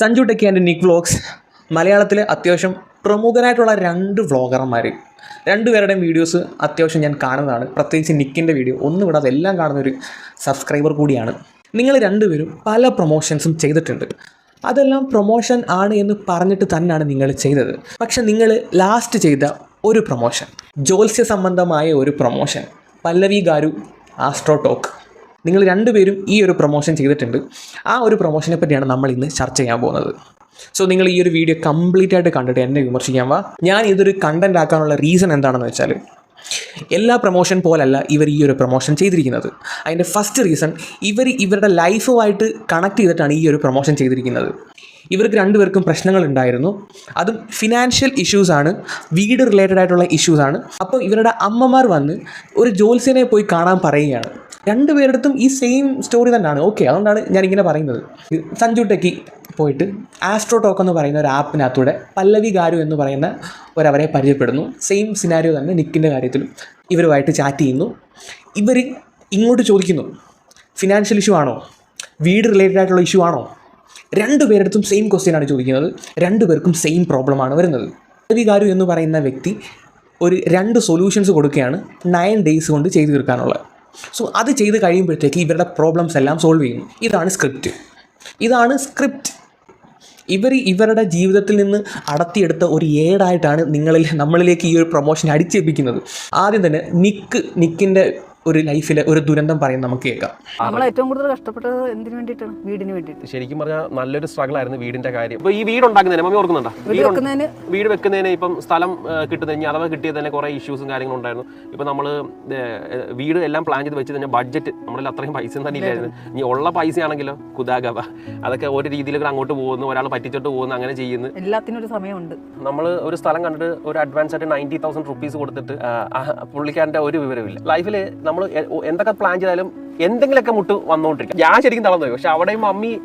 Sanju techie and nick vlogs. മലയാളത്തിലെ അത്യാവശ്യം പ്രമുഖനായിട്ടുള്ള രണ്ട് വ്ളോഗർമാർ രണ്ടുപേരുടെയും വീഡിയോസ് അത്യാവശ്യം ഞാൻ കാണുന്നതാണ്. പ്രത്യേകിച്ച് നിക്കിന്റെ വീഡിയോ. ഒന്നും വിടാതെ എല്ലാം കാണുന്ന ഒരു സബ്സ്ക്രൈബർ കൂടിയാണ്. നിങ്ങൾ രണ്ടുപേരും പല പ്രൊമോഷൻസും ചെയ്തിട്ടുണ്ട്. അതെല്ലാം പ്രൊമോഷൻ ആണ് എന്ന് പറഞ്ഞിട്ട് തന്നെയാണ് നിങ്ങൾ ചെയ്തത്. പക്ഷെ നിങ്ങൾ ലാസ്റ്റ് ചെയ്ത ഒരു പ്രൊമോഷൻ. ജ്യോത്സ്യ സംബന്ധമായ ഒരു promotion. Pallavi garu astro talk. നിങ്ങൾ രണ്ടുപേരും ഈ ഒരു പ്രൊമോഷൻ ചെയ്തിട്ടുണ്ട്. ആ ഒരു പ്രൊമോഷനെ പറ്റിയാണ് നമ്മൾ ഇന്ന് ചർച്ച ചെയ്യാൻ പോകുന്നത്. സോ നിങ്ങൾ ഈ ഒരു വീഡിയോ കംപ്ലീറ്റ് ആയിട്ട് കണ്ടിട്ട് എന്നെ വിമർശിക്കാൻ വാ. ഞാൻ ഇതൊരു കണ്ടന്റ് ആക്കാനുള്ള റീസൺ എന്താണെന്ന് വെച്ചാൽ എല്ലാ പ്രൊമോഷൻ പോലല്ല ഇവർ ഈ ഒരു പ്രൊമോഷൻ ചെയ്തിരിക്കുന്നത്. അതിന്റെ ഫസ്റ്റ് റീസൺ ഇവർ ഇവരുടെ ലൈഫുമായിട്ട് കണക്ട് ചെയ്തിട്ടാണ് ഈ ഒരു പ്രൊമോഷൻ ചെയ്തിരിക്കുന്നത്. ഇവർക്ക് രണ്ടുപേർക്കും പ്രശ്നങ്ങൾ ഉണ്ടായിരുന്നു. അതും ഫിനാൻഷ്യൽ ഇഷ്യൂസ് ആണ് വീട് റിലേറ്റഡ് ആയിട്ടുള്ള ഇഷ്യൂസ് ആണ്. അപ്പോൾ ഇവരുടെ അമ്മമാർ വന്ന് ഒരു ജോത്സ്യനെ പോയി കാണാൻ പറയുകയാണ്. രണ്ടുപേരുടെ ഈ സെയിം സ്റ്റോറി തന്നെയാണ്. ഓക്കെ അതുകൊണ്ടാണ് ഞാൻ ഇങ്ങനെ പറയുന്നത്. സഞ്ജു ടെക്കി പോയിട്ട് ആസ്ട്രോ ടോക്ക് എന്ന് പറയുന്ന ഒരു ആപ്പിനകത്തൂടെ പല്ലവി ഗാരു എന്ന് പറയുന്ന ഒരവരെ പരിചയപ്പെടുന്നു. സെയിം സിനാരിയോ തന്നെ നിക്കിന്റെ കാര്യത്തിലും ഇവരുമായിട്ട് ചാറ്റ് ചെയ്യുന്നു. ഇവർ ഇങ്ങോട്ട് ചോദിക്കുന്നു ഫിനാൻഷ്യൽ ഇഷ്യൂ ആണോ? വീട് റിലേറ്റഡ് ആയിട്ടുള്ള ഇഷ്യൂ ആണോ? രണ്ടു പേരെടുത്തും സെയിം ക്വസ്റ്റ്യൻ ആണ് ചോദിക്കുന്നത്. രണ്ടു പേർക്കും സെയിം പ്രോബ്ലമാണ് വരുന്നത്. പല്ലവി ഗാരു എന്ന് പറയുന്ന വ്യക്തി ഒരു രണ്ട് സൊല്യൂഷൻസ് കൊടുക്കുകയാണ്. നയൻ ഡേയ്സ് കൊണ്ട് ചെയ്തു തീർക്കാനുള്ളത്. സോ അത് ചെയ്ത് കഴിയുമ്പോഴത്തേക്ക് ഇവരുടെ പ്രോബ്ലംസ് എല്ലാം സോൾവ് ചെയ്യുന്നു. ഇതാണ് സ്ക്രിപ്റ്റ് ഇതാണ് സ്ക്രിപ്റ്റ് ഇവർ ഇവരുടെ ജീവിതത്തിൽ നിന്ന് അടത്തിയെടുത്ത ഒരു ഏടായിട്ടാണ് നിങ്ങളിൽ നമ്മളിലേക്ക് ഈ ഒരു പ്രൊമോഷൻ അടിച്ചേൽപ്പിക്കുന്നത്. ആദ്യം തന്നെ നിക്ക് നിക്കിന്റെ ഒരു ലൈഫിലെ ഒരു ദുരന്തം പറയും നമുക്ക് കേൾക്കാം. നമ്മൾ ഏറ്റവും കൂടുതൽ കഷ്ടപ്പെട്ടത് എന്തിനു വേണ്ടിയിട്ടാണ്? വീടിന് വേണ്ടിയിട്ട്. ശരിക്കും പറഞ്ഞാൽ നല്ലൊരു സ്ട്രഗിൾ ആയിരുന്നു വീടിന്റെ കാര്യം. ഇപ്പൊ ഈ വീട് ഉണ്ടാക്കുന്നതിന് മമ്മി ഓർക്കുന്നുണ്ടോ? വീട് വെക്കുന്നതിന്? വീട് വെക്കുന്നതിന് ഇപ്പം സ്ഥലം കിട്ടുന്നതിന് അഥവാ കിട്ടിയത് തന്നെ കുറെ ഇഷ്യൂസും കാര്യങ്ങളും ഉണ്ടായിരുന്നു. ഇപ്പൊ നമ്മൾ വീട് എല്ലാം പ്ലാൻ ചെയ്ത് വെച്ച് തന്നെ ബഡ്ജറ്റ് നമ്മളിൽ അത്രയും പൈസ തന്നെ ഇല്ലായിരുന്നു. ഇനി ഉള്ള പൈസ ആണെങ്കിലോ കുതാഗവ. അതൊക്കെ ഒരു രീതിയിൽ കൂടെ അങ്ങോട്ട് പോകുന്നു ഒരാൾ പറ്റിച്ചിട്ട് പോകുന്നു അങ്ങനെ ചെയ്യുന്നു. എല്ലാത്തിനും ഒരു സമയമുണ്ട്. നമ്മൾ ഒരു സ്ഥലം കണ്ടിട്ട് ഒരു അഡ്വാൻസ് ആയിട്ട് നയന്റി തൗസൻഡ് റുപ്പീസ് കൊടുത്തിട്ട് പുള്ളിക്കാരന്റെ ഒരു വിവരമില്ല ലൈഫിൽ നമ്മൾ എന്തൊക്കെ പ്ലാൻ ചെയ്താലും എന്തെങ്കിലുമൊക്കെ മുട്ട് വന്നുകൊണ്ടിരിക്കും ഞാൻ ശരിക്കും തളർന്നു പക്ഷെ അവിടെയും മമ്മി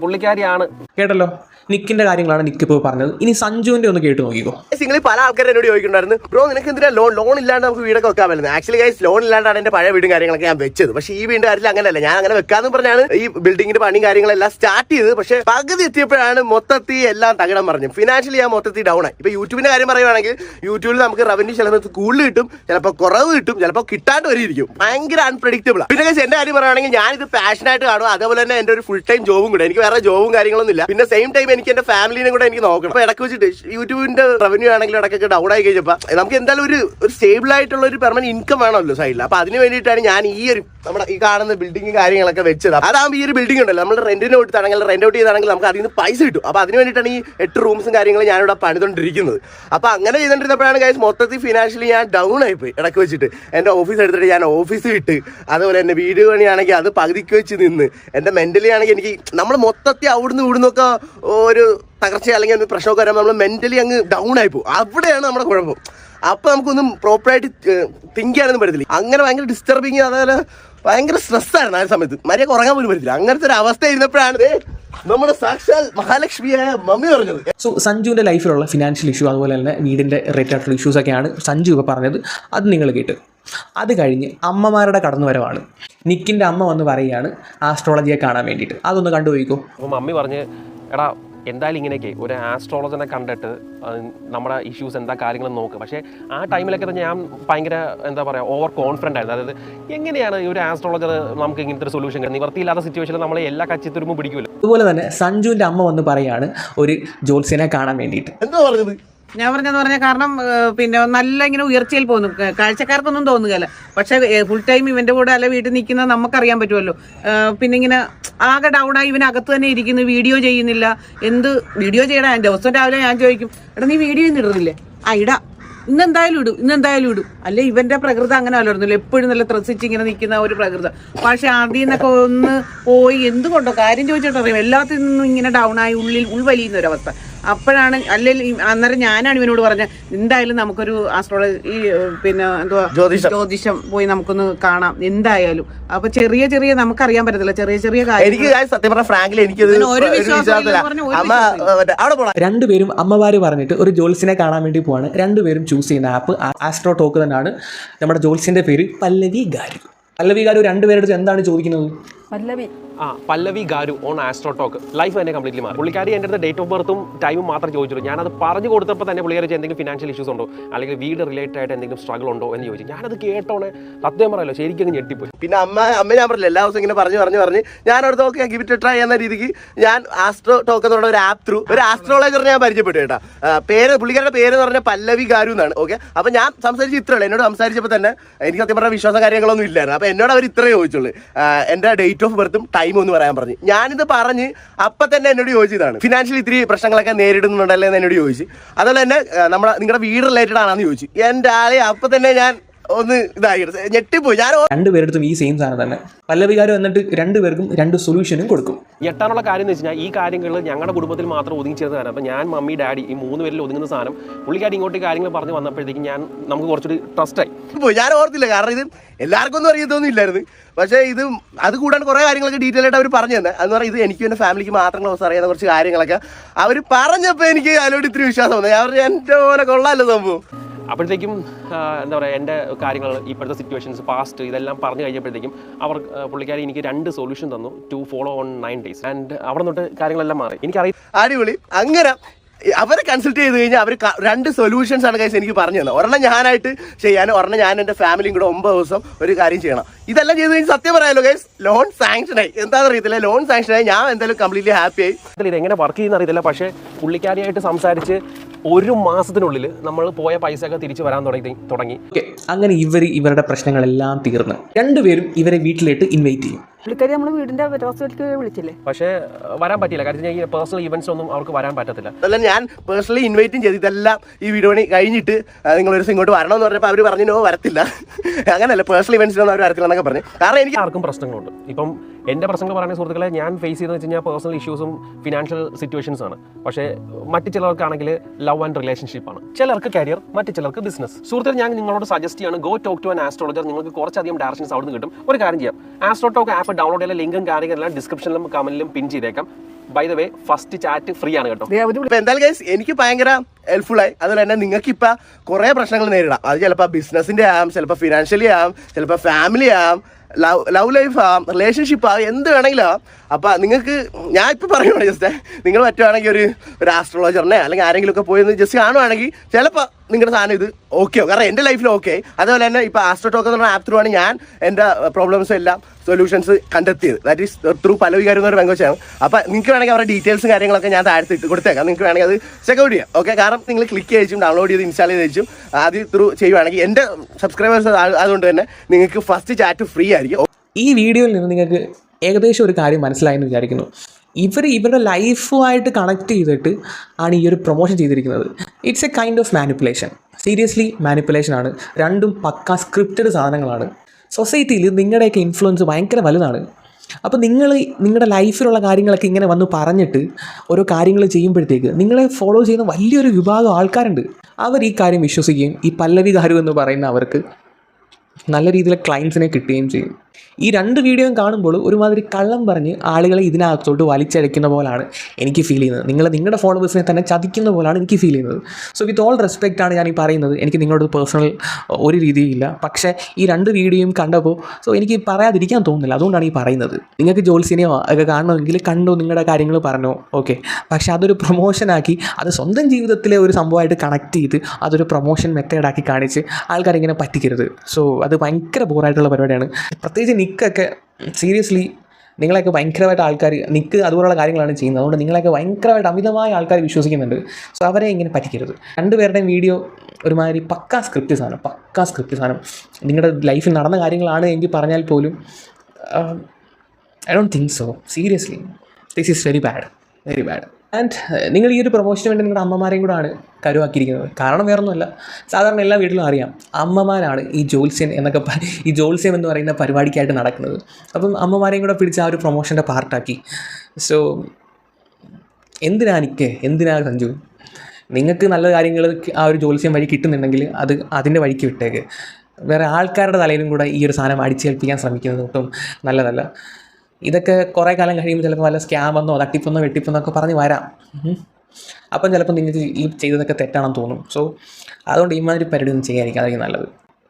പുള്ളിക്കാരിയാണ്. കേട്ടല്ലോ. നിക്കിന്റെ കാര്യങ്ങളാണ് നിക്ക് ഇപ്പോൾ പറഞ്ഞത്. ഇനി സഞ്ജുവിന്റെ ഒന്ന് കേട്ട് നോക്കിക്കോ. നിങ്ങൾ പല ആൾക്കാരും എന്നോട് ചോദിക്കുന്നുണ്ടായിരുന്നു ബ്രോ നിനക്ക് എന്തിനാ ലോൺ ലോൺ ഇല്ലാണ്ട് നമുക്ക് വീടൊക്കെ വെക്കാൻ പറ്റുന്നത് ആക്ച്വലി ഗൈസ് ലോൺ ഇല്ലാണ്ടാണ് എന്റെ പഴയ വീടും കാര്യങ്ങളൊക്കെ ഞാൻ വെച്ചത്. പക്ഷേ ഈ വീടിന്റെ കാര്യത്തിൽ അങ്ങനെയല്ല. ഞാൻ അങ്ങനെ വെക്കാന്ന് പറഞ്ഞാണ് ഈ ബിൽഡിങ്ങിന്റെ പണിയും കാര്യങ്ങളെല്ലാം സ്റ്റാർട്ട് ചെയ്തത്. പക്ഷേ പകുതി എത്തിയപ്പോഴാണ് മൊത്തത്തിൽ എല്ലാം തകിടം പറഞ്ഞു ഫിനാൻഷ്യലി ഞാൻ മൊത്തത്തിൽ ഡൗൺ ആയി. ഇപ്പൊ യൂട്യൂബിന്റെ കാര്യം പറയുവാണെങ്കിൽ യൂട്യൂബിൽ നമുക്ക് റവന്യൂ ചിലപ്പോൾ കൂടുതൽ കിട്ടും ചിലപ്പോൾ കുറവ് കിട്ടും ചിലപ്പോൾ കിട്ടാണ്ട് വരിയിരിക്കും. ഭയങ്കര അൺപ്രഡിക്റ്റബിൾ പിന്നെ ഗൈസ് എന്റെ കാര്യം പറയുകയാണെങ്കിൽ ഞാനിത് പാഷനായിട്ട് കാണും. അതേപോലെ തന്നെ എന്റെ ഒരു ഫുൾ ടൈം ജോബും കൂടെ. എനിക്ക് വേറെ ജോബും കാര്യങ്ങളൊന്നും ഇല്ല. പിന്നെ സെയിം ടൈം എനിക്ക് എന്റെ ഫാമിലിനെ കൂടെ എനിക്ക് നോക്കണം. അപ്പൊ ഇടയ്ക്ക് വെച്ചിട്ട് യൂട്യൂബിന്റെ റവന്യൂ ആണെങ്കിലും ഇടക്കൊക്കെ ഡൗൺ ആയി കഴിഞ്ഞപ്പോ നമുക്ക് എന്തായാലും ഒരു സ്റ്റേബിൾ ആയിട്ടുള്ള ഒരു പെർമനന്റ് ഇൻകം വേണമല്ലോ സൈഡിൽ അപ്പൊ അതിന് വേണ്ടിയിട്ടാണ് ഞാൻ ഈ ഒരു നമ്മുടെ ഈ കാണുന്ന ബിൽഡിംഗ് കാര്യങ്ങളൊക്കെ വെച്ചത്. അതാകുമ്പോൾ ഈ ഒരു ബിൽഡിംഗ് ഉണ്ടല്ലോ. നമ്മൾ റെന്റിന് കൊടുത്താണെങ്കിൽ റെന്റ് ഔട്ട് ചെയ്താണെങ്കിൽ നമുക്ക് അതിൽ നിന്ന് പൈസ കിട്ടും. അപ്പൊ അതിന് വേണ്ടിയിട്ടാണ് ഈ എട്ട് റൂംസും കാര്യങ്ങളും ഞാനിവിടെ പണിതുകൊണ്ടിരിക്കുന്നത് അപ്പൊ അങ്ങനെ ചെയ്തുകൊണ്ടിരുന്നപ്പോഴാണ് ഗൈസ് മൊത്തത്തിൽ ഫിനാൻഷ്യലി ഞാൻ ഡൗൺ ആയിപ്പോയി ഇടയ്ക്ക് വെച്ചിട്ട് എന്റെ ഓഫീസ് എടുത്തിട്ട് ഞാൻ ഓഫീസ് വിട്ട് അതുപോലെ തന്നെ വീട് പണിയാണെങ്കിൽ അത് പകുതിക്ക് വെച്ച് നിന്ന് എന്റെ മെന്റലി ആണെങ്കിൽ എനിക്ക് നമ്മൾ മൊത്തത്തിൽ അവിടുന്ന് ഇവിടുന്നൊക്കെ ഒരു തകർച്ച അല്ലെങ്കിൽ ഒരു പ്രശ്നമൊക്കെ വരുമ്പോൾ നമ്മൾ മെന്റലി അങ്ങ് ഡൗൺ ആയി പോകും. അവിടെയാണ് നമ്മുടെ കുഴപ്പം. അപ്പൊ നമുക്കൊന്നും പ്രോപ്പറായിട്ട് തിങ്ക് ചെയ്യാനൊന്നും പറ്റത്തില്ല. അങ്ങനെ ഭയങ്കര ഡിസ്റ്റർബിങ് അതേപോലെ ഭയങ്കര സ്ട്രെസ്സായിരുന്നു ആ സമയത്ത്. മര്യാദ ഉറങ്ങാൻ പോലും പറ്റില്ല അങ്ങനത്തെ ഒരു അവസ്ഥ ഇരുന്നപ്പോഴാണ് ദേ നമ്മുടെ സാക്ഷാൽ മഹാലക്ഷ്മിയായ മമ്മി പറഞ്ഞത്. സോ സഞ്ജുവിന്റെ ലൈഫിലുള്ള ഫിനാൻഷ്യൽ ഇഷ്യൂ അതുപോലെ തന്നെ വീടിന്റെ റിലേറ്റഡ് ഇഷ്യൂസ് ഒക്കെയാണ് സഞ്ജു ഇപ്പോൾ പറഞ്ഞത്. അത് നിങ്ങൾ കേട്ട്. അത് കഴിഞ്ഞ് അമ്മമാരുടെ കടന്നുവരവാണ്. നിക്കിന്റെ അമ്മ വന്ന് പറയുകയാണ് ആസ്ട്രോളജിയെ കാണാൻ വേണ്ടിയിട്ട്. അതൊന്ന് കണ്ടുപോയിക്കോ. അപ്പോൾ മമ്മി പറഞ്ഞ് എടാ എന്തായാലും ഇങ്ങനെയൊക്കെ ഒരു ആസ്ട്രോളജനെ കണ്ടിട്ട് നമ്മുടെ ഇഷ്യൂസ് എന്താ കാര്യങ്ങളും നോക്കുക പക്ഷേ ആ ടൈമിലൊക്കെ തന്നെ ഞാൻ ഭയങ്കര എന്താ പറയുക ഓവർ കോൺഫിഡന്റ് ആയിരുന്നു. അതായത് എങ്ങനെയാണ് ഈ ഒരു ആസ്ട്രോളജർ നമുക്ക് ഇങ്ങനത്തെ ഒരു സൊല്യൂഷൻ കിട്ടുന്നത്? നിവർത്തിയില്ലാത്ത സിറ്റുവേഷനിൽ നമ്മൾ എല്ലാ കച്ചിത്തുരുമ്പും പിടിക്കുമല്ലോ അതുപോലെ തന്നെ സഞ്ജുവിന്റെ അമ്മ വന്ന് പറയുകയാണ് ഒരു ജോത്സ്യനെ കാണാൻ വേണ്ടിയിട്ട്. എന്താ പറഞ്ഞത്? ഞാൻ പറഞ്ഞെന്ന് പറഞ്ഞ കാരണം പിന്നെ നല്ല ഇങ്ങനെ ഉയർച്ചയിൽ പോകുന്നു. കാഴ്ചക്കാർക്കൊന്നും തോന്നുകയല്ല പക്ഷെ ഫുൾ ടൈം ഇവന്റെ കൂടെ അല്ല വീട്ടിൽ നിൽക്കുന്ന നമുക്കറിയാൻ പറ്റുമല്ലോ. പിന്നെ ഇങ്ങനെ ആകെ ഇവൻ അകത്ത് തന്നെ ഇരിക്കുന്നു വീഡിയോ ചെയ്യുന്നില്ല. എന്ത് വീഡിയോ ചെയ്യടാ? ദിവസം രാവിലെ ഞാൻ ചോദിക്കും എടാ നീ വീഡിയോ ഒന്നും ഇടുന്നില്ലേ ആ ഇടാ. ഇന്ന് എന്തായാലും ഇടും ഇന്ന് എന്തായാലും ഇടും. അല്ലെ ഇവന്റെ പ്രകൃതം അങ്ങനെ അല്ലായിരുന്നല്ലോ എപ്പോഴും നല്ല ത്രസിച്ച് ഇങ്ങനെ നിൽക്കുന്ന ഒരു പ്രകൃതം. പക്ഷെ ആദ്യം നിന്നൊക്കെ ഒന്ന് പോയി എന്തുകൊണ്ടോ കാര്യം ചോദിച്ചിട്ടറിയാം. എല്ലാത്തിൽ നിന്നും ഇങ്ങനെ ഡൗൺ ആയി ഉള്ളിൽ ഉൾവലിയുന്ന ഒരവസ്ഥ അപ്പോഴാണ് അല്ലെങ്കിൽ അന്നേരം ഞാനാണ് ഇവനോട് പറഞ്ഞത് എന്തായാലും നമുക്കൊരു ആസ്ട്രോളജി ഈ പിന്നെ എന്തുവാ ജ്യോതിഷം. പോയി നമുക്കൊന്ന് കാണാം എന്തായാലും. അപ്പൊ ചെറിയ ചെറിയ നമുക്ക് അറിയാൻ പറ്റത്തില്ല ചെറിയ ചെറിയ എനിക്ക് സത്യം പറഞ്ഞ ഫ്രാങ്കിൽ എനിക്ക് രണ്ടുപേരും അമ്മമാര് പറഞ്ഞിട്ട് ഒരു ജോൽസിനെ കാണാൻ വേണ്ടി പോവാണ്. രണ്ടുപേരും ചൂസ് ചെയ്യുന്ന ആപ്പ് ആസ്ട്രോ ടോക്ക് തന്നെയാണ് നമ്മുടെ ജോൽസിന്റെ പേര് പല്ലവി ഗാരു. പല്ലവി ഗാരു രണ്ടുപേരുടെ എന്താണ് ചോദിക്കുന്നത്? പല്ലവി. ആ Pallavi garu on astro talk life തന്നെ കംപ്ലീറ്റ്ലി മാറി. പുള്ളിക്കാരി എന്റെ അടുത്ത് ഡേറ്റ് ഓഫ് ബർത്തും ടൈമും മാത്രം ചോദിച്ചുള്ളൂ ഞാനത് പറഞ്ഞു കൊടുത്തപ്പോൾ തന്നെ പുള്ളിക്കാരി എന്തെങ്കിലും ഫിനാൻഷ്യൽ ഇഷ്യൂസ് ഉണ്ടോ? അല്ലെങ്കിൽ വീട് റിലേറ്റഡ് ആയിട്ട് എന്തെങ്കിലും സ്ട്രഗിൾ ഉണ്ടോ? എന്ന് ചോദിച്ചു. ഞാനത് കേട്ടോണെ സത്യം പറയല്ലോ ശരിക്കും അങ്ങ് ഞെട്ടിപ്പോയി. പിന്നെ അമ്മ അമ്മ ഞാൻ പറഞ്ഞില്ല എല്ലാ ദിവസം ഇങ്ങനെ പറഞ്ഞു പറഞ്ഞു പറഞ്ഞ്. ഞാൻ അവിടുത്തെ ഓക്കെ ഗിഫ്റ്റ് ട്രൈ എന്ന രീതിക്ക് ഞാൻ ആസ്ട്രോ ടോക്ക് എന്ന് പറഞ്ഞ ഒരു ആപ്പ് ത്രൂ ഒരു ആസ്ട്രോളജറിനെ ഞാൻ പരിചയപ്പെട്ടു കേട്ടോ. പേര് പുള്ളിക്കാരുടെ പേര് എന്ന് പറഞ്ഞാൽ പല്ലവി ഗാരു എന്നാണ് ഓക്കെ അപ്പൊ ഞാൻ സംസാരിച്ച് ഇത്രയുള്ളൂ എന്നോട് സംസാരിച്ചപ്പോൾ തന്നെ എനിക്ക് സത്യം പറഞ്ഞ വിശ്വാസ കാര്യങ്ങളൊന്നും ഇല്ലായിരുന്നു. അപ്പൊ എന്നോട് അവർ ഇത്രേ ചോദിച്ചുള്ളൂ. എന്റെ ഡേറ്റ് ഓഫ് ബർത്തും ടൈമും ഒന്ന് പറയാൻ പറഞ്ഞു. ഞാനിത് പറഞ്ഞ് അപ്പൊ തന്നെ എന്നോട് ചോദിച്ചതാണ്. ഫിനാൻഷ്യൽ ഇത്തിരി പ്രശ്നങ്ങളൊക്കെ നേരിടുന്നുണ്ടല്ലേ എന്ന് എന്നോട് ചോദിച്ചു. അതുപോലെ തന്നെ നമ്മളെ നിങ്ങളുടെ വീട് റിലേറ്റഡ് ആണെന്ന് ചോദിച്ചു. എന്റെ ആളെ അപ്പൊ തന്നെ ഞാൻ ഒന്ന് ഇതായി. ഞെട്ടിപ്പോയി. ഞാൻ രണ്ടുപേരെടുത്തും ഈ സെയിം സാധനം തന്നെ. പല്ലവികാരം എന്നിട്ട് രണ്ടുപേർക്കും രണ്ട് സൊല്യൂഷനും കൊടുക്കും. ഞെട്ടാനുള്ള കാര്യം എന്ന് വെച്ചാൽ ഈ കാര്യങ്ങൾ ഞങ്ങളുടെ കുടുംബത്തിൽ മാത്രം ഒതുങ്ങി ചേർന്നതാണ് അപ്പൊ അപ്പോൾ ഞാൻ മമ്മി ഡാഡി ഈ മൂന്ന് പേരിൽ ഒതുങ്ങുന്ന സാധനം പുള്ളിക്കാരി ഇങ്ങോട്ട് കാര്യങ്ങൾ പറഞ്ഞ് വന്നപ്പോഴത്തേക്ക് ഞാൻ നമുക്ക് കുറച്ചുകൂടി ട്രസ്റ്റായി പോയി ഞാൻ ഓർത്തില്ല. കാരണം ഇത് എല്ലാവർക്കും ഒന്നും അറിയത്തൊന്നും ഇല്ലായിരുന്നു. പക്ഷേ ഇത് അത് കൂടാണ്ട് കുറേ കാര്യങ്ങളൊക്കെ ഡീറ്റെയിൽ ആയിട്ട് അവർ പറഞ്ഞു തന്നെ. എന്ന് പറഞ്ഞാൽ ഇത് എനിക്കും എന്റെ ഫാമിലിക്ക് മാത്രം ക്ലോസ് അറിയാവുന്ന കുറച്ച് കാര്യങ്ങളൊക്കെ അവർ പറഞ്ഞപ്പോൾ എനിക്ക് അതിലോട്ട് ഇത്തിരി വിശ്വാസം വന്നു. അവർ എന്റെ പോലെ കൊള്ളാമല്ലോ സംഭവം. അപ്പോഴത്തേക്കും എന്താ പറയുക എന്റെ കാര്യങ്ങൾ ഇപ്പോഴത്തെ സിറ്റുവേഷൻസ് പാസ്റ്റ് ഇതെല്ലാം പറഞ്ഞു കഴിഞ്ഞപ്പോഴത്തേക്കും അവർ പുള്ളിക്കാരി എനിക്ക് രണ്ട് സൊല്യൂഷൻ തന്നു to follow on nine days and അവിടെ തൊട്ട് കാര്യങ്ങളെല്ലാം മാറി. എനിക്കറിയാം അടിപൊളി. അങ്ങനെ അവരെ കൺസൾട്ട് ചെയ്ത് കഴിഞ്ഞാൽ അവർ രണ്ട് സൊല്യൂഷൻസ് ആണ് കൈസ് എനിക്ക് പറഞ്ഞു തന്നെ ഒരെണ്ണം ഞാനായിട്ട് ചെയ്യാനും ഒരെണ്ണം ഞാൻ എന്റെ ഫാമിലിയും കൂടെ ഒമ്പത് ദിവസം ഒരു കാര്യം ചെയ്യണം. ഇതെല്ലാം ചെയ്ത് കഴിഞ്ഞാൽ സത്യം പറയാലോ ഗൈസ് ലോൺ സാങ്ഷൻ ആയി. എന്താണെന്ന് അറിയത്തില്ല ലോൺ സാങ്ഷൻ ആയി. ഞാൻ എന്തായാലും കംപ്ലീറ്റ്ലി ഹാപ്പി ആയി. ഇത് ഇതെങ്ങനെ വർക്ക് ചെയ്യുന്ന അറിയത്തില്ല പക്ഷേ പുള്ളിക്കാരിയായിട്ട് സംസാരിച്ച് ഒരു മാസത്തിനുള്ളിൽ നമ്മൾ പോയ പൈസയൊക്കെ തിരിച്ചു വരാൻ തുടങ്ങി തുടങ്ങി. ഓക്കെ അങ്ങനെ ഇവർ ഇവരുടെ പ്രശ്നങ്ങളെല്ലാം തീർന്ന്. രണ്ടുപേരും ഇവരെ വീട്ടിലേക്ക് ഇൻവൈറ്റ് ചെയ്യും. പുള്ളിക്കാരി നമ്മൾ വീടിന്റെ ഹോസ്പിറ്റലിലേക്ക് വിളിച്ചില്ലേ? പക്ഷേ വരാൻ പറ്റില്ല കാരണം ഈ പേഴ്സണൽ ഇവന്റ്സ് ഒന്നും അവർക്ക് വരാൻ പറ്റത്തില്ല. അതല്ല ഞാൻ പേഴ്സണലി ഇൻവൈറ്റും ചെയ്തു ഇതെല്ലാം ഈ വീഡിയോ പണി കഴിഞ്ഞിട്ട് നിങ്ങൾ ഒരു ദിവസം ഇങ്ങോട്ട് എന്ന് പറഞ്ഞപ്പോൾ അവർ പറഞ്ഞു നോ വരത്തില്ല. അങ്ങനെയല്ല പേഴ്സണൽ ഇവന്റ്സിനൊന്നും അവർ വരത്തില്ല എന്നൊക്കെ പറഞ്ഞു. കാരണം എനിക്ക് ആർക്കും പ്രശ്നങ്ങളുണ്ട്. ഇപ്പം എന്റെ പ്രശ്നങ്ങൾ പറയുന്ന സുഹൃത്തുക്കളെ ഞാൻ ഫേസ് ചെയ്തെന്ന് വെച്ച് കഴിഞ്ഞാൽ പേഴ്സണൽ ഇഷ്യൂസും ഫിനാൻഷ്യൽ സിറ്റുവേഷൻസ് ആണ്. പക്ഷേ മറ്റു ചിലർക്കാണെങ്കിൽ ലവ് ആൻഡ് റിലേഷൻഷിപ്പ് ആണ്. ചിലർക്ക് കരിയർ മറ്റു ചിലർക്ക് ബിസിനസ് സുഹൃത്തുക്കൾ ഞാൻ നിങ്ങളോട് സജസ്റ്റ് ചെയ്യാണ് go talk to an astrologer നിങ്ങൾക്ക് കുറച്ചധികം ഡയറക്ഷൻസ് അവിടെ നിന്ന് കിട്ടും. ഒരു കാര്യം ചെയ്യാം. ആസ്ട്രോ ടോക്ക് ആപ്പ് ഡൗൺലോഡ് ചെയ്യുന്ന ലിങ്കും കാര്യങ്ങളെല്ലാം ഡിസ്ക്രിപ്ഷനിലും കമന്റിലും പിൻ ചെയ്തേക്കാം. By the way first chat free ആണ് കേട്ടോ എന്തായാലും ഗൈസ് എനിക്ക് ഭയങ്കര ഹെൽപ്ഫുൾ ആയി. അതുപോലെ തന്നെ നിങ്ങൾക്ക് ഇപ്പം കുറെ പ്രശ്നങ്ങൾ നേരിടാം. അത് ചിലപ്പോൾ ബിസിനസിന്റെ ആവാം ചിലപ്പോൾ ഫിനാൻഷ്യലി ആവാം ചിലപ്പോൾ ഫാമിലി ആവാം ലവ് ലവ് ലൈഫ് ആവാം റിലേഷൻഷിപ്പ് ആവാം എന്ത് വേണമെങ്കിലും ആവാം അപ്പം നിങ്ങൾക്ക് ഞാൻ ഇപ്പോൾ പറയുവാണ് ജസ്റ്റ് നിങ്ങൾ പറ്റുവാണെങ്കിൽ ഒരു ഒരു ആസ്ട്രോളജറിനെ അല്ലെങ്കിൽ ആരെങ്കിലുമൊക്കെ പോയി ജസ്റ്റ് കാണുവാണെങ്കിൽ ചിലപ്പോൾ നിങ്ങളുടെ സാധനം ഇത് ഓക്കെ കാരണം എന്റെ ലൈഫിൽ ഓക്കെ അതേപോലെ തന്നെ ഇപ്പോൾ ആസ്ട്രോ ടോക്ക് എന്ന് പറഞ്ഞ ആപ്പ് ത്രൂ ആണ് ഞാൻ എന്റെ പ്രോബ്ലംസ് എല്ലാം സൊല്യൂഷൻസ് കണ്ടെത്തിയത്. ദാറ്റ് ഈസ് ത്രൂ പല വികാരം എന്നൊരു പെങ്കോച്ചാണ് അപ്പോൾ നിങ്ങൾക്ക് വേണമെങ്കിൽ അവരുടെ ഡീറ്റെയിൽസും കാര്യങ്ങളൊക്കെ ഞാൻ താഴത്ത് ഇട്ട് കൊടുത്തേക്കാം. നിങ്ങൾക്ക് വേണമെങ്കിൽ അത് ചെക്കൗട്ട് ചെയ്യാം. ഓക്കെ കാരണം നിങ്ങൾ ക്ലിക്ക് ചെയ്തും ഡൗൺലോഡ് ചെയ്ത് ഇൻസ്റ്റാൾ ചെയ്ത് വെച്ചും ആദ്യം ത്രൂ ചെയ്യുവാണെങ്കിൽ എന്റെ സബ്സ്ക്രൈബേഴ്സ് അതുകൊണ്ട് തന്നെ നിങ്ങൾക്ക് ഫസ്റ്റ് ചാറ്റ് ഫ്രീ ആയിരിക്കും. ഈ വീഡിയോയിൽ നിന്ന് നിങ്ങൾക്ക് ഏകദേശം ഒരു കാര്യം മനസ്സിലായെന്ന് വിചാരിക്കുന്നു. ഇവർ ഇവരുടെ ലൈഫുമായിട്ട് കണക്ട് ചെയ്തിട്ട് ആണ് ഈ ഒരു പ്രൊമോഷൻ ചെയ്തിരിക്കുന്നത്. It's a kind of manipulation seriously manipulation ആണ്. രണ്ടും പക്ക സ്ക്രിപ്റ്റഡ് സാധനങ്ങളാണ്. സൊസൈറ്റിയിൽ നിങ്ങളുടെയൊക്കെ ഇൻഫ്ലുവൻസ് ഭയങ്കര വലുതാണ്. അപ്പോൾ നിങ്ങൾ നിങ്ങളുടെ ലൈഫിലുള്ള കാര്യങ്ങളൊക്കെ ഇങ്ങനെ വന്ന് പറഞ്ഞിട്ട് ഓരോ കാര്യങ്ങൾ ചെയ്യുമ്പോഴത്തേക്ക് നിങ്ങളെ ഫോളോ ചെയ്യുന്ന വലിയൊരു വിഭാഗം ആൾക്കാരുണ്ട്. അവർ ഈ കാര്യം വിശ്വസിക്കുകയും ഈ പല്ലവി കാരു എന്ന് പറയുന്ന അവർക്ക് നല്ല രീതിയിൽ ക്ലയൻസിനെ കിട്ടുകയും ചെയ്യും. ഈ രണ്ട് വീഡിയോയും കാണുമ്പോൾ ഒരുമാതിരി കള്ളം പറഞ്ഞ് ആളുകളെ ഇതിനകത്തോട്ട് വലിച്ചഴയ്ക്കുന്ന പോലാണ് എനിക്ക് ഫീൽ ചെയ്യുന്നത്. നിങ്ങൾ നിങ്ങളുടെ ഫോളോവേഴ്സിനെ തന്നെ ചതിക്കുന്ന പോലാണ് എനിക്ക് ഫീൽ ചെയ്യുന്നത്. സോ വിത്ത് ഓൾ റെസ്പെക്റ്റ് ആണ് ഞാൻ ഈ പറയുന്നത്. എനിക്ക് നിങ്ങളോട് പേഴ്സണൽ ഒരു രീതിയില്ല പക്ഷേ ഈ രണ്ട് വീഡിയോയും കണ്ടപ്പോൾ സോ എനിക്ക് പറയാതിരിക്കാൻ തോന്നുന്നില്ല. അതുകൊണ്ടാണ് ഈ പറയുന്നത്. നിങ്ങൾക്ക് ജോത്സ്യനെയോ ഒക്കെ കാണണമെങ്കിൽ കണ്ടോ നിങ്ങളുടെ കാര്യങ്ങൾ പറഞ്ഞോ. ഓക്കെ പക്ഷേ അതൊരു പ്രൊമോഷനാക്കി അത് സ്വന്തം ജീവിതത്തിലെ ഒരു സംഭവമായിട്ട് കണക്ട് ചെയ്ത് അതൊരു പ്രൊമോഷൻ മെത്തേഡാക്കി കാണിച്ച് ആൾക്കാരിങ്ങനെ പറ്റിക്കരുത്. സോ അത് ഭയങ്കര ബോറായിട്ടുള്ള പരിപാടിയാണ്. പ്രത്യേകിച്ച് നിക്കൊക്കെ സീരിയസ്ലി നിങ്ങളെയൊക്കെ ഭയങ്കരമായിട്ട് ആൾക്കാർ നിക്ക് അതുപോലുള്ള കാര്യങ്ങളാണ് ചെയ്യുന്നത്. അതുകൊണ്ട് നിങ്ങളെയൊക്കെ ഭയങ്കരമായിട്ട് അമിതമായ ആൾക്കാർ വിശ്വസിക്കുന്നുണ്ട്. സോ അവരെ ഇങ്ങനെ പറ്റിക്കരുത്. രണ്ടുപേരുടെയും വീഡിയോ ഒരുമാതിരി പക്കാ സ്ക്രിപ്റ്റ് സാധനം പക്കാ സ്ക്രിപ്റ്റ് സാധനം. നിങ്ങളുടെ ലൈഫിൽ നടന്ന കാര്യങ്ങളാണ് എങ്കിൽ പറഞ്ഞാൽ പോലും I don't think so seriously this is very bad very bad and നിങ്ങൾ ഈ ഒരു പ്രൊമോഷന് വേണ്ടി നിങ്ങളുടെ അമ്മമാരെയും ആണ് കരുവാക്കിയിരിക്കുന്നത്. കാരണം വേറൊന്നുമല്ല. സാധാരണ എല്ലാ വീട്ടിലും അറിയാം അമ്മമാരാണ് ഈ ജോത്സ്യൻ എന്നൊക്കെ ഈ ജോത്സ്യം എന്ന് പറയുന്ന പരിപാടിക്കായിട്ട് നടക്കുന്നത്. അപ്പം അമ്മമാരെയും കൂടെ പിടിച്ച് ആ ഒരു പ്രൊമോഷന്റെ പാർട്ടാക്കി സോ എന്തിനാ എനിക്ക് എന്തിനാ സഞ്ജു? നിങ്ങൾക്ക് നല്ല കാര്യങ്ങൾ ആ ഒരു ജോത്സ്യം വഴി കിട്ടുന്നുണ്ടെങ്കിൽ അത് അതിന്റെ വഴിക്ക് വിട്ടേക്ക്. വേറെ ആൾക്കാരുടെ തലയിലും കൂടെ ഈ ഒരു സാധനം അടിച്ചേൽപ്പിക്കാൻ ശ്രമിക്കുന്നത് ഒട്ടും നല്ലതല്ല. ഇതൊക്കെ കുറേ കാലം കഴിയുമ്പോൾ ചിലപ്പോൾ വല്ല സ്കാമെന്നോ തട്ടിപ്പെന്നോ വെട്ടിപ്പെന്നോ ഒക്കെ പറഞ്ഞ് വരാം. അപ്പം ചിലപ്പോൾ നിങ്ങൾക്ക് ഈ ചെയ്തതൊക്കെ തെറ്റാണെന്ന് തോന്നും. സോ അതുകൊണ്ട് ഈ മാതിരി പരിപാടി ഒന്നും ചെയ്യാതിരിക്കും അതായിരിക്കും നല്ലത്.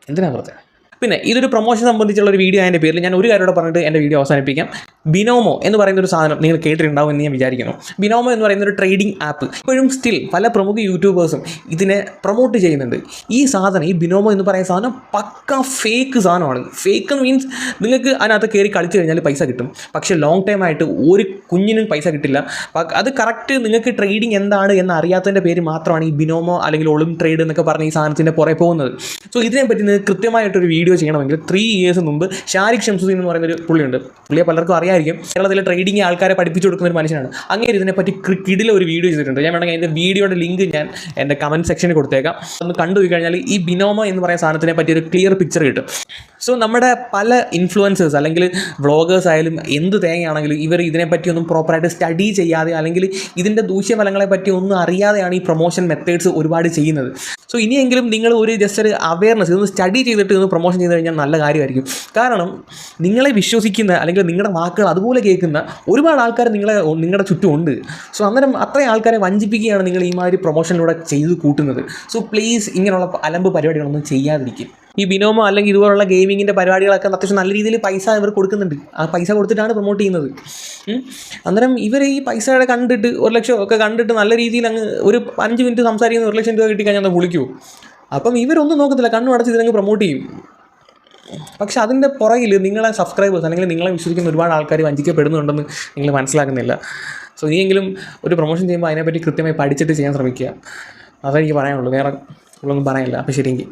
എന്തിനാണ് വെറുതെ? പിന്നെ ഇതൊരു പ്രൊമോഷൻ സംബന്ധിച്ചുള്ള ഒരു വീഡിയോ അതിന്റെ പേരിൽ ഞാൻ ഒരു കാര്യം കൂടെ പറഞ്ഞിട്ട് എന്റെ വീഡിയോ അവസാനിപ്പിക്കാം. ബിനോമോ എന്ന് പറയുന്ന ഒരു സാധനം നിങ്ങൾ കേട്ടിട്ടുണ്ടാവും എന്ന് ഞാൻ വിചാരിക്കുന്നു. ബിനോമോ എന്ന് പറയുന്ന ഒരു ട്രേഡിംഗ് ആപ്പ് ഇപ്പോഴും സ്റ്റിൽ പല പ്രമുഖ യൂട്യൂബേഴ്സും ഇതിനെ പ്രൊമോട്ട് ചെയ്യുന്നുണ്ട്. ഈ സാധനം ഈ ബിനോമോ എന്ന് പറയുന്ന സാധനം പക്ക ഫേക്ക് സാധനമാണ്. ഫേക്ക് മീൻസ് നിങ്ങൾക്ക് അതിനകത്ത് കയറി കളിച്ചു കഴിഞ്ഞാൽ പൈസ കിട്ടും. പക്ഷേ ലോങ് ടൈം ആയിട്ട് ഒരു കുഞ്ഞിനും പൈസ കിട്ടില്ല. അത് കറക്റ്റ് നിങ്ങൾക്ക് ട്രേഡിംഗ് എന്താണ് എന്ന് അറിയാത്തതിന്റെ പേര് മാത്രമാണ് ഈ ബിനോമോ അല്ലെങ്കിൽ ഒളിം ട്രേഡ് എന്നൊക്കെ പറഞ്ഞ ഈ സാധനത്തിന്റെ പുറകെ പോകുന്നത്. സോ ഇതിനെപ്പറ്റി നിങ്ങൾക്ക് കൃത്യമായിട്ടൊരു വീഡിയോ ചെയ്യണമെങ്കിൽ ത്രീ ഇയേഴ്സ് മുമ്പ് ഷാരിഖ് ഷംസുദ്ദീൻ എന്ന് പറയുന്ന ഒരു പുള്ളിയുണ്ട്. പുള്ളിയെ പലർക്കും അറിയായിരിക്കും. കേരളത്തിലെ ട്രേഡിംഗ് ആൾക്കാരെ പഠിപ്പിച്ചു കൊടുക്കുന്ന ഒരു മനുഷ്യനാണ്. അങ്ങനെ ഇതിനെപ്പറ്റി ക്രിക്കറ്റിൽ ഒരു വീഡിയോ ചെയ്തിട്ടുണ്ട്. ഞാൻ വേണമെങ്കിൽ അതിന്റെ വീഡിയോയുടെ ലിങ്ക് ഞാൻ എന്റെ കമന്റ് സെക്ഷനിൽ കൊടുത്തേക്കാം. ഒന്ന് കണ്ടു കഴിഞ്ഞാൽ ഈ ബിനോമ എന്ന് പറയുന്ന സാധനത്തിനെ പറ്റി ഒരു ക്ലിയർ പിക്ചർ കിട്ടും. സോ നമ്മുടെ പല ഇൻഫ്ലുവൻസേഴ്സ് അല്ലെങ്കിൽ വ്ളോഗേഴ്സ് ആയാലും എന്ത് തേങ്ങയാണെങ്കിലും ഇവർ ഇതിനെപ്പറ്റി ഒന്നും പ്രോപ്പറായിട്ട് സ്റ്റഡി ചെയ്യാതെ അല്ലെങ്കിൽ ഇതിന്റെ ദൂഷ്യഫലങ്ങളെ പറ്റി ഒന്നും അറിയാതെയാണ് ഈ പ്രൊമോഷൻ മെത്തേഡ്സ് ഒരുപാട് ചെയ്യുന്നത്. സോ ഇനിയെങ്കിലും നിങ്ങൾ ഒരു ജസ്റ്റ് ഒരു അവയർനെസ് ഇതൊന്ന് സ്റ്റഡി ചെയ്തിട്ട് ഇതൊന്ന് പ്രൊമോഷൻ ചെയ്ത് കഴിഞ്ഞാൽ നല്ല കാര്യമായിരിക്കും. കാരണം നിങ്ങളെ വിശ്വസിക്കുന്ന അല്ലെങ്കിൽ നിങ്ങളുടെ വാക്കുകൾ അതുപോലെ കേൾക്കുന്ന ഒരുപാട് ആൾക്കാർ നിങ്ങളെ നിങ്ങളുടെ ചുറ്റും ഉണ്ട് സോ അന്നേരം അത്രയും ആൾക്കാരെ വഞ്ചിപ്പിക്കുകയാണ് നിങ്ങൾ ഈ മാതിരി പ്രൊമോഷനിലൂടെ ചെയ്ത് കൂട്ടുന്നത്. സോ പ്ലീസ് ഇങ്ങനെയുള്ള അലമ്പ് പരിപാടികളൊന്നും ചെയ്യാതിരിക്കും ഈ ബിനോമോ അല്ലെങ്കിൽ ഇതുപോലുള്ള ഗെയിമിങ്ങിന്റെ പരിപാടികളൊക്കെ അത്യാവശ്യം നല്ല രീതിയിൽ പൈസ ഇവർ കൊടുക്കുന്നുണ്ട്. ആ പൈസ കൊടുത്തിട്ടാണ് പ്രൊമോട്ട് ചെയ്യുന്നത്. അന്നേരം ഇവർ ഈ പൈസയുടെ കണ്ടിട്ട് ഒരു ലക്ഷം ഒക്കെ കണ്ടിട്ട് നല്ല രീതിയിൽ അങ്ങ് ഒരു അഞ്ച് മിനിറ്റ് സംസാരിക്കുന്ന ഒരു ലക്ഷം രൂപ കിട്ടിക്കഴിഞ്ഞാൽ അത് വിളിക്കൂ. അപ്പം ഇവരൊന്നും നോക്കത്തില്ല. കണ്ണു അടച്ച് ഇതിനങ്ങ് പ്രൊമോട്ട് ചെയ്യും. പക്ഷെ അതിന്റെ പുറകിൽ നിങ്ങളെ സബ്സ്ക്രൈബേഴ്സ് അല്ലെങ്കിൽ നിങ്ങളെ വിശ്വസിക്കുന്ന ഒരുപാട് ആൾക്കാർ വഞ്ചിക്കപ്പെടുന്നുണ്ടെന്ന് നിങ്ങൾ മനസ്സിലാക്കുന്നില്ല സോ ഇനിയെങ്കിലും ഒരു പ്രൊമോഷൻ ചെയ്യുമ്പോൾ അതിനെപ്പറ്റി കൃത്യമായി പഠിച്ചിട്ട് ചെയ്യാൻ ശ്രമിക്കുക. അതെനിക്ക് പറയാനുള്ളൂ. വേറെ ഒന്നും പറയാനില്ല അപ്പോൾ ശരിയെങ്കിൽ.